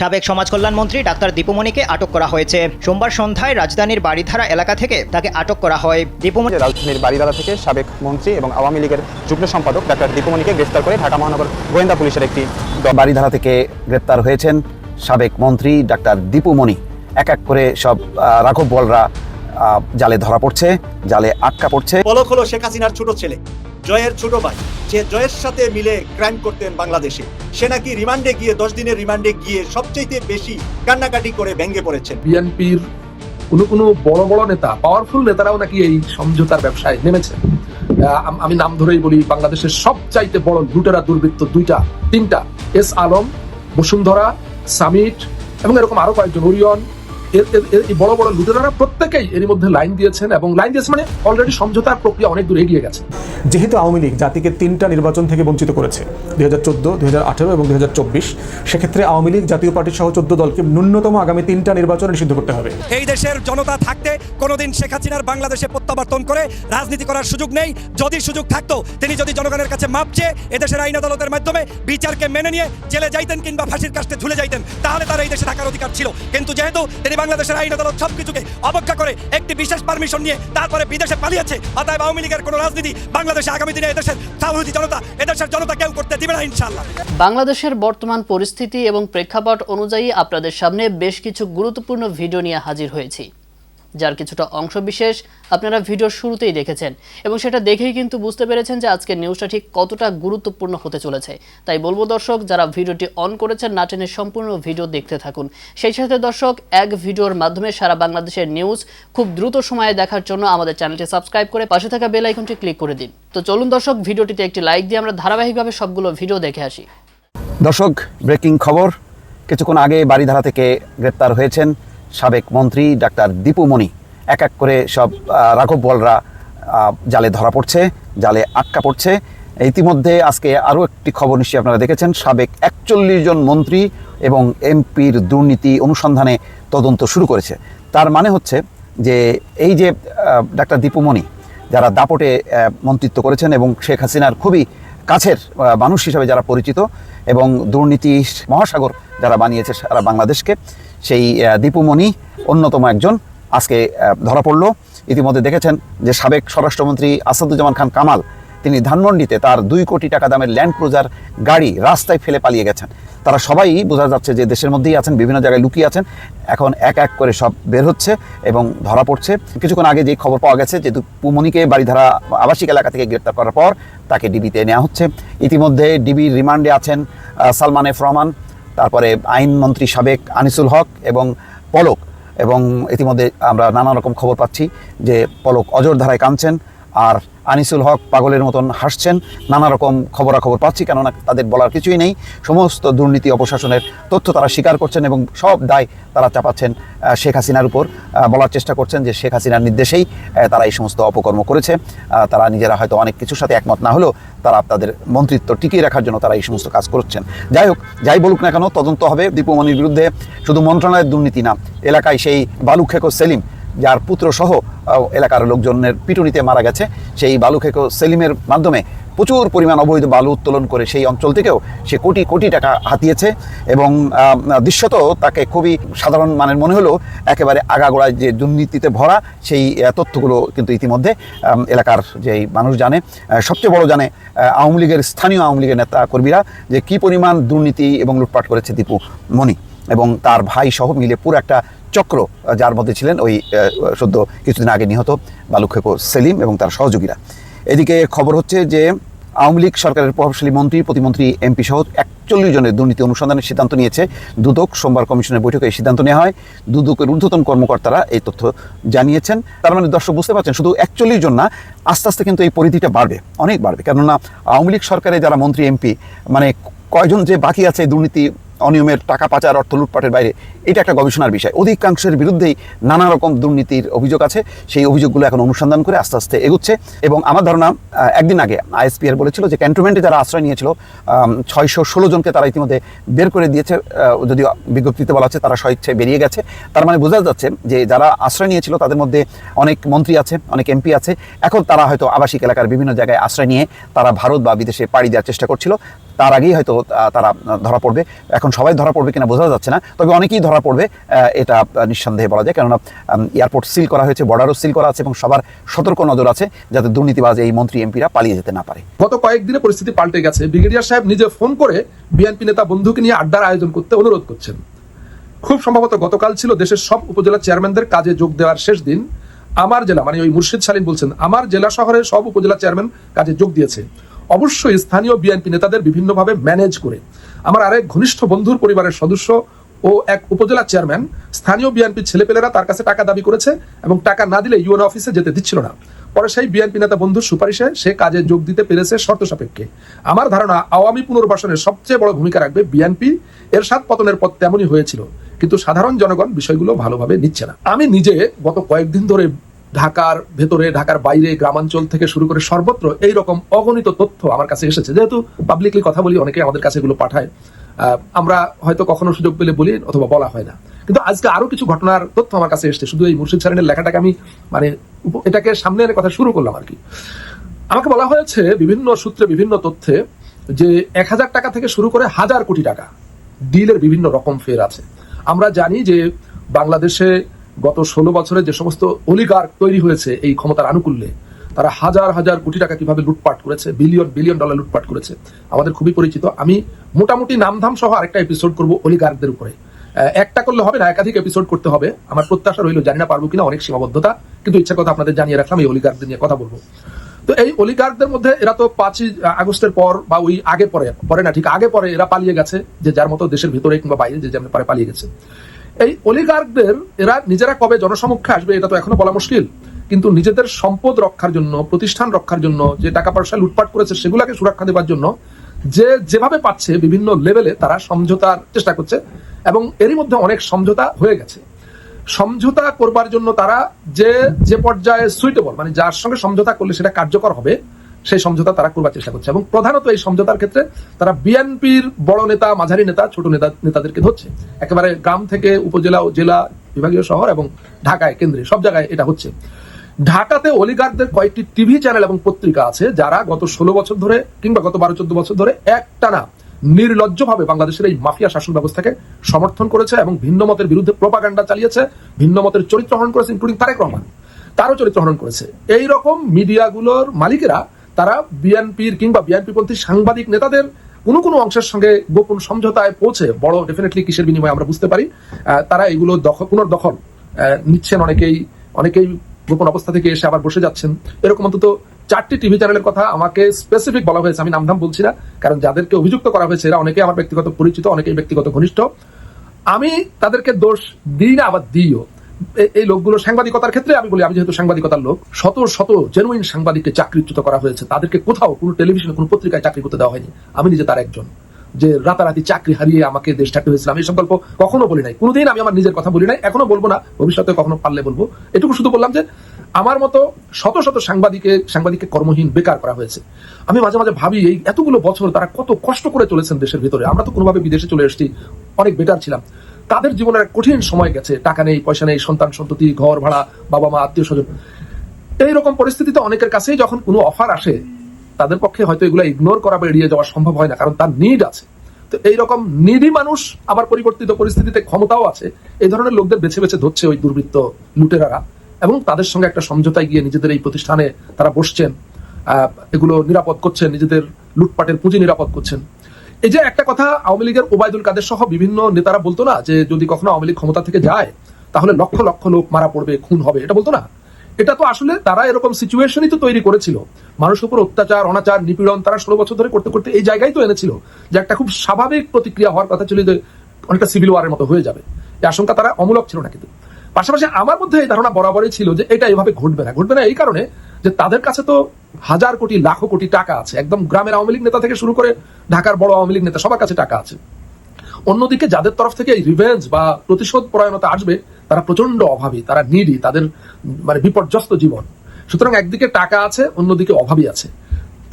সাবেক সমাজ কল্যাণ মন্ত্রী ডাক্তার দীপুমণিকে আটক করা হয়েছে। সোমবার সন্ধ্যায় রাজধানীর বাড়িধারা এলাকা থেকে তাকে আটক করা হয়। দীপুমণি রাজধানীর বাড়িদারা থেকে সাবেক মন্ত্রী এবং আওয়ামী লীগের যুগ্ম সম্পাদক ডাক্তার দীপমণিকে গ্রেফতার করে ঢাকা মহানগর গোয়েন্দা পুলিশের একটি বাড়িধারা থেকে গ্রেপ্তার হয়েছেন সাবেক মন্ত্রী ডাক্তার দীপু মণি এক এক করে সব রাঘব বলরা জালে ধরা পড়ছে জালে আটকা পড়ছে। পলক হলো শেখ হাসিনার ছোট ছেলে। জয়ের ছোট ভাই। যে জয়ের সাথে মিলে ক্রাইম করতেন বাংলাদেশে। সে নাকি রিমান্ডে গিয়ে দশ দিনের রিমান্ডে গিয়ে সবচেয়ে বেশি কান্নাকাটি করে ভেঙে পড়েছেন। বিএনপির কোনো কোনো বড় বড় নেতা পাওয়ারফুল নেতারাও নাকি এই সমঝোতার ব্যবসায় নেমেছে। আমি নাম ধরেই বলি বাংলাদেশের সবচাইতে বড় লুটেরা দুর্বৃত্ত দুইটা, তিনটা, এস আলম, বসুন্ধরা, সামিট এবং এরকম আরও কয়েকজন, ওরিয়ন এই বড় বড় লুটেরারা প্রত্যেকেই এর মধ্যে লাইন দিয়েছেন এবং লাইন দিয়েছে মানে অলরেডি সমঝোতার প্রক্রিয়া অনেক দূর এগিয়ে গেছে। যেহেতু আওয়ামী লীগ জাতিকে তিনটা নির্বাচন থেকে বঞ্চিত করেছে দুই হাজার চোদ্দ দুই হাজার আঠেরো এবং দুই হাজার চব্বিশ সেক্ষেত্রে আওয়ামী লীগ জাতীয় পার্টি সহ চোদ্দ দলকে ন্যূনতম আগামী তিনটা নির্বাচন নিষিদ্ধ করতে হবে। এই দেশের জনতা থাকতে কোনোদিন শেখ হাসিনার বাংলাদেশে প্রত্যাবর্তন করে রাজনীতি করার সুযোগ নেই। যদি সুযোগ থাকতো তিনি যদি জনগণের কাছে মাপ চেয়ে এদেশের আইন আদালতের মাধ্যমে বিচারকে মেনে নিয়ে জেলে যাইতেন কিংবা ফাঁসির কাস্টে ঝুলে যাইতেন তাহলে তার এই দেশে থাকার অধিকার ছিল। কিন্তু যেহেতু তিনি বাংলাদেশের আইন আদালত সবকিছুকে অবজ্ঞা করে, একটি বিশেষ পারমিশন নিয়ে তারপরে বিদেশে পালিয়েছে। অতএব আওয়ামী লীগের কোনো রাজনীতি বাংলাদেশে আগামী দিনে এদেশের সাহসী জনতা, এদেশের জনতা কেউ করতে দিবে না ইনশাল্লাহ বাংলাদেশের বর্তমান পরিস্থিতি এবং প্রেক্ষাপট অনুযায়ী আপনাদের সামনে বেশ কিছু গুরুত্বপূর্ণ ভিডিও নিয়ে হাজির হয়েছি। যার কিছুটা অংশ বিশেষ আপনারা ভিডিওর শুরুতেই দেখেছেন। এবং সেটা দেখেই কিন্তু বুঝতে পেরেছেন যে আজকের নিউজটা ঠিক কতটা গুরুত্বপূর্ণ হতে চলেছে। তাই বলব দর্শক, যারা ভিডিওটি অন করেছেন নাটেনের সম্পূর্ণ ভিডিও দেখতে থাকুন। সেই সাথে দর্শক, এক ভিডিওর মাধ্যমে সারা বাংলাদেশের নিউজ খুব দ্রুত সময়ে দেখার জন্য আমাদের চ্যানেলটি সাবস্ক্রাইব করে পাশে থাকা বেল আইকনটি ক্লিক করে দিন। তো চলুন দর্শক, ভিডিওটিতে একটি লাইক দিয়ে আমরা ধারাবাহিকভাবে সবগুলো ভিডিও দেখে আসি। দর্শক ব্রেকিং খবর। কিছুক্ষণ আগে বাড়িধারা থেকে গ্রেপ্তার হয়েছেন সাবেক মন্ত্রী ডাক্তার দীপু মণি এক এক করে সব রাঘব বলরা জালে ধরা পড়ছে, জালে আটকা পড়ছে। ইতিমধ্যে আজকে আরও একটি খবর নিশ্চয়ই আপনারা দেখেছেন। সাবেক একচল্লিশ জন মন্ত্রী এবং এমপির দুর্নীতি অনুসন্ধানে তদন্ত শুরু করেছে। তার মানে হচ্ছে যে এই যে ডাক্তার দীপু মণি যারা দাপটে মন্ত্রিত্ব করেছেন এবং শেখ হাসিনার খুবই কাছের মানুষ হিসাবে যারা পরিচিত এবং দুর্নীতি মহাসাগর যারা বানিয়েছে সারা বাংলাদেশকে সেই দীপুমণি অন্যতম একজন। আজকে ধরা পড়ল। ইতিমধ্যে দেখেছেন যে সাবেক স্বরাষ্ট্রমন্ত্রী আসাদুজ্জামান খান কামাল, তিনি ধানমন্ডিতে তার দুই কোটি টাকা দামের ল্যান্ড ক্রুজার গাড়ি রাস্তায় ফেলে পালিয়ে গেছেন। তারা সবাই বোঝা যাচ্ছে যে দেশের মধ্যেই আছেন, বিভিন্ন জায়গায় লুকিয়ে আছেন। এখন এক এক করে সব বের হচ্ছে এবং ধরা পড়ছে। কিছুক্ষণ আগে যে খবর পাওয়া গেছে যে পুমনিকে বাড়িধারা আবাসিক এলাকা থেকে গ্রেপ্তার করার পর তাকে ডিবিতে নেওয়া হচ্ছে। ইতিমধ্যে ডিবির রিমান্ডে আছেন সালমান এফ রহমান। তারপরে আইনমন্ত্রী সাবেক আনিসুল হক এবং পলক এবং ইতিমধ্যে আমরা নানা রকম খবর পাচ্ছি যে পলক অজর ধারায় কাঁদছেন। আর আনিসুল হক পাগলের মতন হাসছেন। নানা রকম খবরাখবর পাচ্ছি, কেননা তাদের বলার কিছুই নেই। সমস্ত দুর্নীতি অপশাসনের তথ্য তারা স্বীকার করছেন এবং সব দায় তারা চাপাচ্ছেন শেখ হাসিনার উপর। বলার চেষ্টা করছেন যে শেখ হাসিনার নির্দেশেই তারা এই সমস্ত অপকর্ম করেছে। তারা নিজেরা হয়তো অনেক কিছুর সাথে একমত না হলেও তারা তাদের মন্ত্রিত্ব টিকিয়ে রাখার জন্য তারা এই সমস্ত কাজ করছেন। যাই হোক, যাই বলুক না কেন, তদন্ত হবে। দীপুমণির বিরুদ্ধে শুধু মন্ত্রণালয়ের দুর্নীতি না, এলাকায় সেই বালুখেকো সেলিম যার পুত্র সহ এলাকার লোকজনের পিটুনিতে মারা গেছে। সেই বালুখেকো সেলিমের মাধ্যমে প্রচুর পরিমাণ অবৈধ বালু উত্তোলন করে সেই অঞ্চল থেকেও সে কোটি কোটি টাকা হাতিয়েছে এবং দৃশ্যত তাকে খুবই সাধারণ মানের মনে হলেও একেবারে আগাগোড়ায় যে দুর্নীতিতে ভরা সেই তথ্যগুলো কিন্তু ইতিমধ্যে এলাকার যেই মানুষ জানে সবচেয়ে বড় জানে আওয়ামী লীগের স্থানীয় আওয়ামী লীগের নেতা কর্মীরা যে কী পরিমাণ দুর্নীতি এবং লুটপাট করেছে দীপু মণি এবং তার ভাই সহ মিলে পুরো একটা চক্র যার মধ্যে ছিলেন ওই সদ্য কিছুদিন আগে নিহত বালুখেকো সেলিম এবং তার সহযোগীরা। এদিকে খবর হচ্ছে যে আওয়ামী লীগ সরকারের প্রভাবশালী মন্ত্রী, প্রতিমন্ত্রী, এমপি সহ একচল্লিশ জনের দুর্নীতি অনুসন্ধানের সিদ্ধান্ত নিয়েছে। দুদক সোমবার কমিশনের বৈঠকে এই সিদ্ধান্ত নেওয়া হয়। দুদকের ঊর্ধ্বতন কর্মকর্তারা এই তথ্য জানিয়েছেন। তার মানে দর্শক বুঝতে পারছেন, শুধু একচল্লিশ জন না, আস্তে আস্তে কিন্তু এই পরিধিটা বাড়বে, অনেক বাড়বে। কেননা আওয়ামী লীগ সরকারে যারা মন্ত্রী, এমপি মানে কয়জন যে বাকি আছে দুর্নীতি অনিয়মের টাকা পাচার, অর্থ লুটপাটের বাইরে। এটা একটা গবেষণার বিষয়। অধিকাংশের বিরুদ্ধেই নানা রকম দুর্নীতির অভিযোগ আছে। সেই অভিযোগগুলো এখন অনুসন্ধান করে আস্তে আস্তে এগুচ্ছে। এবং আমার ধারণা একদিন আগে আইএসপিআর বলেছিল যে ক্যান্টনমেন্টে যারা আশ্রয় নিয়েছিল ছয়শো ষোলো জনকে তারা ইতিমধ্যে বের করে দিয়েছে। যদিও বিজ্ঞপ্তিতে বলা হচ্ছে তারা স্বেচ্ছায় বেরিয়ে গেছে। তার মানে বোঝা যাচ্ছে যে যারা আশ্রয় নিয়েছিল, তাদের মধ্যে অনেক মন্ত্রী আছে, অনেক এমপি আছে। এখন তারা হয়তো আবাসিক এলাকার বিভিন্ন জায়গায় আশ্রয় নিয়ে তারা ভারত বা বিদেশে পাড়ি দেওয়ার চেষ্টা করছিল। তার আগেই হয়তো তারা ধরা পড়বে। এখন সবাই ধরা পড়বে কিনা বোঝা যাচ্ছে না। তবে অনেকেই ধরা পড়বে এটা নিঃসন্দেহে বলা যায়। কেননা এয়ারপোর্ট সিল করা হয়েছে, বর্ডারও সিল করা আছে এবং সবার সতর্ক নজর আছে যাতে দুর্নীতিবাজ এই মন্ত্রী, এমপিরা পালিয়ে যেতে না পারে। গত কয়েকদিনে পরিস্থিতি পাল্টে গেছে। ব্রিগেডিয়ার সাহেব নিজে ফোন করে বিএনপি নেতা বন্ধুকে নিয়ে আড্ডার আয়োজন করতে অনুরোধ করছেন। খুব সম্ভবত গতকাল ছিল দেশের সব উপজেলা চেয়ারম্যানদের কাজে যোগ দেওয়ার শেষ দিন। আমার জেলা মানে ওই মুর্শিদ সালিম বলছেন, আমার জেলা শহরের সব উপজেলা চেয়ারম্যান কাজে যোগ দিয়েছে। অবশ্যই স্থানীয় বিএনপি নেতাদের বিভিন্নভাবে ম্যানেজ করে। আমার আরেক ঘনিষ্ঠ বন্ধুর পরিবারের সদস্য ও এক উপজেলা চেয়ারম্যান স্থানীয় বিএনপি ছেলেপেলেরা তার কাছে টাকা দাবি করেছে এবং টাকা না দিলে ইউএন অফিসে যেতে দিচ্ছিল না। পরে সেই বিএনপি নেতা বন্ধুর সুপারিশে সে কাজে যোগ দিতে পেরেছে শর্ত সাপেক্ষে। আমার ধারণা, আওয়ামী পুনর্বাসনের সবচেয়ে বড় ভূমিকা রাখবে বিএনপি এর সাত পতনের পথ তেমনই হয়েছিল, কিন্তু সাধারণ জনগণ বিষয়গুলো ভালোভাবে নিচ্ছে না। আমি নিজে গত কয়েকদিন ধরে ঢাকার ভেতরে, ঢাকার বাইরে, গ্রামাঞ্চল থেকে শুরু করে সর্বত্র এই রকম অগণিত তথ্য আমার কাছে এসেছে। যেহেতু পাবলিকলি কথা বলি অনেকে আমাদের কাছে এগুলো পাঠায়। আমরা হয়তো কখনো সুযোগ পেলে বলি অথবা বলা হয় না। কিন্তু আজকে আরও কিছু ঘটনার তথ্য আমার কাছে এসেছে। শুধু এই মুর্শিদ সারেনের লেখাটাকে আমি মানে এটাকে সামনে এনে কথা শুরু করলাম আর কি। আমাকে বলা হয়েছে বিভিন্ন সূত্রে বিভিন্ন তথ্যে যে এক হাজার টাকা থেকে শুরু করে হাজার কোটি টাকা ডিলের বিভিন্ন রকম ফের আছে। আমরা জানি যে বাংলাদেশে গত ষোলো বছরে যে সমস্ত অলিগার তৈরি হয়েছে এই ক্ষমতার আনুকূল্যে, তারা হাজার হাজার কোটি টাকা কীভাবে লুটপাট করেছে বিলিয়ন বিলিয়ন ডলার লুটপাট করেছে, আমাদের খুবই পরিচিত। আমি মোটামুটি নামধাম সহ আরেকটা এপিসোড করব অলিগারদের উপরে। একটা করলে হবে না, একাধিক এপিসোড করতে হবে। আমার প্রত্যাশা রইল, জানি না পারব কিনা, অনেক সীমাবদ্ধতা, কিন্তু ইচ্ছা কথা আপনাদের জানিয়ে রাখলাম, এই অলিগারদের নিয়ে কথা বলব। তো এই অলিগারদের মধ্যে এরা তো পাঁচই আগস্টের পর বা ওই আগে পরে পরে না, ঠিক আগে পরে এরা পালিয়ে গেছে, যে যার মতো দেশের ভিতরে কিংবা বাইরে যে যেমন পারে পালিয়ে গেছে। এই অলিগার্কদের, এরা নিজেরা কবে জনসমক্ষে আসবে এটা তো এখনও বলা মুশকিল। কিন্তু নিজেদের সম্পদ রক্ষার জন্য, প্রতিষ্ঠান রক্ষার জন্য, যে টাকা পয়সা লুটপাট করেছে সেগুলোকে সুরক্ষা দেওয়ার জন্য, যে যেভাবে পাচ্ছে বিভিন্ন লেভেলে তারা সমঝোতার চেষ্টা করছে এবং এরই মধ্যে অনেক সমঝোতা হয়ে গেছে। সমঝোতা করবার জন্য তারা যে যে পর্যায়ে সুইটেবল মানে যার সঙ্গে সমঝোতা করলে সেটা কার্যকর হবে সেই সমঝোতা তারা করবার চেষ্টা করছে। এবং প্রধানত এই সমঝোতার ক্ষেত্রে তারা বিএনপির বড় নেতা, মাঝারি নেতা, ছোট নেতা, নেতাদেরকে ধরছে। একেবারে গ্রাম থেকে উপজেলা ও জেলা বিভাগীয় শহর এবং ঢাকায় কেন্দ্রে সব জায়গায় এটা হচ্ছে। ঢাকাতে অলিগারদের কয়েকটি টিভি চ্যানেল এবং পত্রিকা আছে যারা গত ষোলো বছর ধরে কিংবা গত বারো, চোদ্দ বছর ধরে একটানা নির্লজ্জভাবে বাংলাদেশের এই মাফিয়া শাসন ব্যবস্থাকে সমর্থন করেছে এবং ভিন্ন মতের বিরুদ্ধে প্রপাগান্ডা চালিয়েছে, ভিন্ন মতের চরিত্র হরণ করেছে ইনক্লুডিং তারেক রহমান। তারও চরিত্র হরণ করেছে। এই রকম মিডিয়াগুলোর মালিকেরা তারা বিএনপির কিংবা বিএনপিপন্থী সাংবাদিক নেতাদের কোনো কোনো অংশের সঙ্গে গোপন সমঝোতায় পৌঁছে, বড় ডেফিনেটলি কিসের বিনিময়ে আমরা বুঝতে পারি তারা এগুলো দখল পুনর্দখল নিচ্ছেন অনেকেই অনেকেই গোপন অবস্থা থেকে এসে আবার বসে যাচ্ছেন। এরকম অন্তত চারটি টিভি চ্যানেলের কথা আমাকে স্পেসিফিক বলা হয়েছে, আমি নামধাম বলছি না, কারণ যাদেরকে অভিযুক্ত করা হয়েছে এরা অনেকে আমার ব্যক্তিগত পরিচিত, অনেকেই ব্যক্তিগত ঘনিষ্ঠ। আমি তাদেরকে দোষ দিই না, আবার দিইও। এই লোকগুলো সাংবাদিকতার ক্ষেত্রে আমি বলি, আমি যেহেতু সাংবাদিকতার লোক, শত শত জেনুইন সাংবাদিককে চাকরিচ্যুত করা হয়েছে। তাদেরকে কোথাও কোনো টেলিভিশনে কোনো পত্রিকায় চাকরি করতে দেওয়া হয়নি। আমি নিজে তার একজন। যে রাতারাতি চাকরি হারিয়ে আমাকে দেশ ছাড়তে হয়েছিল, আমি এই সংকল্প কখনো বলি নাই। কোনোদিন আমি আমার নিজের কথা বলি নাই, এখনও বলব না, ভবিষ্যতে কখনো পারলে বলব। এটুকু শুধু বললাম যে, আমার মতো শত শত সাংবাদিকে, সাংবাদিককে কর্মহীন বেকার করা হয়েছে। আমি মাঝে মাঝে ভাবি, এই এতগুলো বছর তারা কত কষ্ট করে চলেছেন দেশের ভিতরে। আমরা তো কোনোভাবে বিদেশে চলে এসেছি, অনেক বেটার ছিলাম। তাদের জীবনের কঠিন সময় গেছে। টাকা নেই, পয়সা নেই, সন্তান, সন্ততি, ঘর ভাড়া, বাবা মা, আত্মীয় স্বজন। এইরকম পরিস্থিতিতে অনেকের কাছেই যখন কোনো অফার আসে, তাদের পক্ষে হয়তো এগুলো ইগনোর করা বা এড়িয়ে যাওয়া সম্ভব হয় না, কারণ তার নিড আছে। তো এইরকম নিডি মানুষ আবার পরিবর্তিত পরিস্থিতিতে ক্ষমতাও আছে। এই ধরনের লোকদের বেছে বেছে ধরছে ওই দুর্বৃত্ত লুটেরারা। এবং তাদের সঙ্গে একটা সমঝোতায় গিয়ে নিজেদের এই প্রতিষ্ঠানে তারা বসছেন। এগুলো নিরাপদ করছেন, নিজেদের লুটপাটের পুঁজি নিরাপদ করছেন। এই যে একটা কথা আওয়ামী লীগের ওবায়দুল কাদের সহ বিভিন্ন নেতারা বলতো না, যে যদি কখনো আওয়ামী লীগ ক্ষমতা থেকে যায়, তাহলে লক্ষ লক্ষ লোক মারা পড়বে, খুন হবে, এটা বলতো না। এটা তো আসলে তারা এরকম সিচুয়েশনই তো তৈরি করেছিল। মানুষের উপর অত্যাচার, অনাচার, নিপীড়ন তারা ষোলো বছর ধরে করতে করতে এই জায়গায় তো এনেছিল যে একটা খুব স্বাভাবিক প্রতিক্রিয়া হওয়ার কথা ছিল যে অনেকটা সিভিল ওয়ারের মতো হয়ে যাবে। এই আশঙ্কা তারা অমূলক ছিল না কিন্তু। পাশাপাশি আমার মধ্যে এই ধারণা বরাবরই ছিল যে এটা এভাবে ঘটবে না। ঘটবে না এই কারণে যে তাদের কাছে তো হাজার কোটি, লাখো কোটি টাকা আছে। একদম গ্রামের আওয়ামী লীগ নেতা থেকে শুরু করে ঢাকার বড় আওয়ামী লীগ নেতা সবার কাছে টাকা আছে। অন্যদিকে যাদের তরফ থেকে এই রিভেঞ্জ বা প্রতিশোধ পরায়ণতা আসবে, তারা প্রচণ্ড অভাবী, তারা নিডি তাদের মানে বিপর্যস্ত জীবন। সুতরাং একদিকে টাকা আছে, অন্যদিকে অভাবী আছে।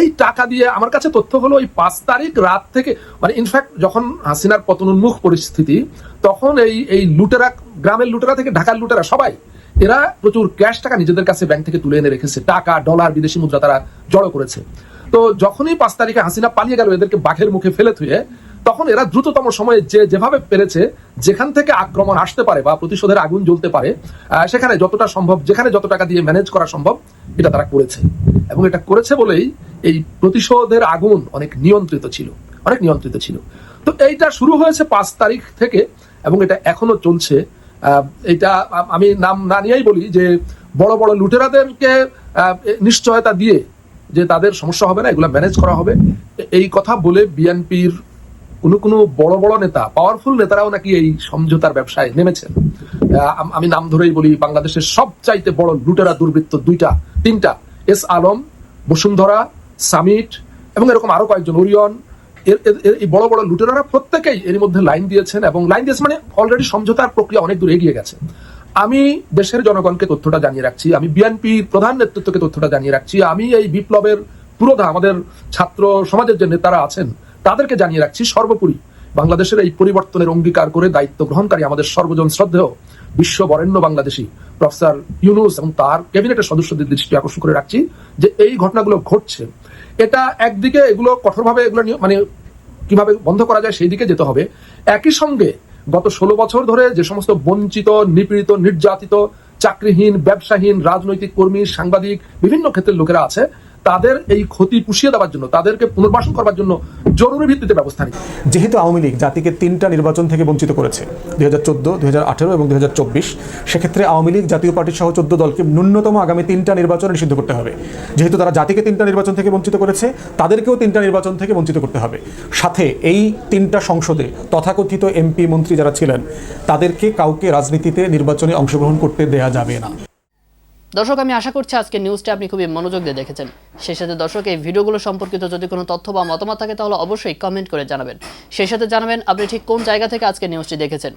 এই টাকা দিয়ে আমার কাছে তথ্য হলো ওই পাঁচ তারিখ রাত থেকে মানে ইনফ্যাক্ট যখন হাসিনার পতনোন্মুখ পরিস্থিতি, তখন এই এই লুটেরা, গ্রামের লুটেরা থেকে ঢাকার লুটেরা সবাই এরা প্রচুর ক্যাশ টাকা নিজেদের কাছে ব্যাংক থেকে তুলে এনে রেখেছে। টাকা ডলার বিদেশি মুদ্রা তারা জড়ো করেছে। তো যখনই পাঁচ তারিখে হাসিনা পালিয়ে গেল এদেরকে বাঘের মুখে ফেলে থুয়ে, তখন এরা দ্রুততম সময়ে যে যেভাবে পেরেছে, যেখান থেকে আক্রমণ আসতে পারে বা প্রতিশোধের আগুন জ্বলতে পারে সেখানে যতটা সম্ভব, যেখানে যত টাকা দিয়ে ম্যানেজ করা সম্ভব, এটা তারা করেছে। এবং এটা করেছে বলেই এই প্রতিশোধের আগুন অনেক নিয়ন্ত্রিত ছিল। অনেক নিয়ন্ত্রিত ছিল। তো এইটা শুরু হয়েছে পাঁচ তারিখ থেকে, এবং এটা এখনও চলছে এটা আমি নাম না নিয়েই বলি যে বড় বড় লুটেরাদেরকে নিশ্চয়তা দিয়ে যে তাদের সমস্যা হবে না, এগুলো ম্যানেজ করা হবে। এই কথা বলে বিএনপির কোনো কোনো বড় বড় নেতা পাওয়ারফুল নেতারাও নাকি এই সমঝোতার ব্যবসায় নেমেছেন। আমি নাম ধরেই বলি বাংলাদেশের সবচাইতে বড় লুটেরা দুর্বৃত্ত দুইটা, তিনটা। এস আলম, বসুন্ধরা, সামিট এবং এরকম আরও কয়েকজন, ওরিয়ন এই বড় বড় লুটেরারা প্রত্যেকেই এর মধ্যে লাইন দিয়েছেন এবং লাইন দিয়েছে মানে অলরেডি সমঝোতার প্রক্রিয়া অনেক দূর এগিয়ে গেছে। আমি দেশের জনগণকে তথ্যটা জানিয়ে রাখছি, আমি বিএনপির প্রধান নেতৃত্বকে তথ্যটা জানিয়ে রাখছি, আমি এই বিপ্লবের পুরোধা আমাদের ছাত্র সমাজের যে নেতারা আছেন, তাদেরকে জানিয়ে রাখছি সর্বোপরি। বাংলাদেশের এই পরিবর্তনের অঙ্গীকার করে দায়িত্ব গ্রহণকারী আমাদের সর্বজন শ্রদ্ধেয় বিশ্ব বরেণ্য বাংলাদেশী প্রফেসর ইউনুস এবং তার ক্যাবিনেটের সদস্যদের দৃষ্টি আকর্ষণ করে রাখছি যে এই ঘটনাগুলো ঘটছে। এটা একদিকে এগুলো কঠোরভাবে এগুলো মানে কীভাবে বন্ধ করা যায় সেই দিকে যেতে হবে। একই সঙ্গে গত ষোলো বছর ধরে যে সমস্ত বঞ্চিত, নিপীড়িত, নির্যাতিত, চাকরিহীন, ব্যবসাহীন, রাজনৈতিক কর্মী, সাংবাদিক, বিভিন্ন ক্ষেত্রের লোকেরা আছে তাদের এই ক্ষতি পুষিয়ে দেওয়ার জন্য, তাদেরকে পুনর্বাসন করবার জন্য জরুরি ভিত্তিতে ব্যবস্থা নিতে। যেহেতু আওয়ামী লীগ জাতিকে তিনটা নির্বাচন থেকে বঞ্চিত করেছে, দুই হাজার চোদ্দ, দুই হাজার আঠেরো এবং দুই হাজার চব্বিশ, সেক্ষেত্রে আওয়ামী লীগ, জাতীয় পার্টি সহ চোদ্দ দলকে ন্যূনতম আগামী তিনটা নির্বাচন নিষিদ্ধ করতে হবে। যেহেতু তারা জাতিকে তিনটা নির্বাচন থেকে বঞ্চিত করেছে, তাদেরকেও তিনটা নির্বাচন থেকে বঞ্চিত করতে হবে। সাথে এই তিনটা সংসদে তথাকথিত এমপি মন্ত্রী যারা ছিলেন, তাদেরকে কাউকে রাজনীতিতে নির্বাচনে অংশগ্রহণ করতে দেয়া যাবে না। দর্শক, আমি আশা করছি আজকে নিউজটা আপনি খুবই মনোযোগ দিয়ে দেখেছেন। সেই সাথে দর্শক, এই ভিডিওগুলো সম্পর্কিত যদি কোনো তথ্য বা মতামত থাকে, তাহলে অবশ্যই কমেন্ট করে জানাবেন। সেই সাথে জানাবেন, আপনি ঠিক কোন জায়গা থেকে আজকে নিউজটি দেখেছেন।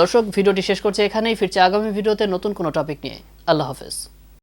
দর্শক, ভিডিওটি শেষ করছে এখানেই, ফিরছে আগামী ভিডিওতে নতুন কোনো টপিক নিয়ে। আল্লাহ হাফেজ।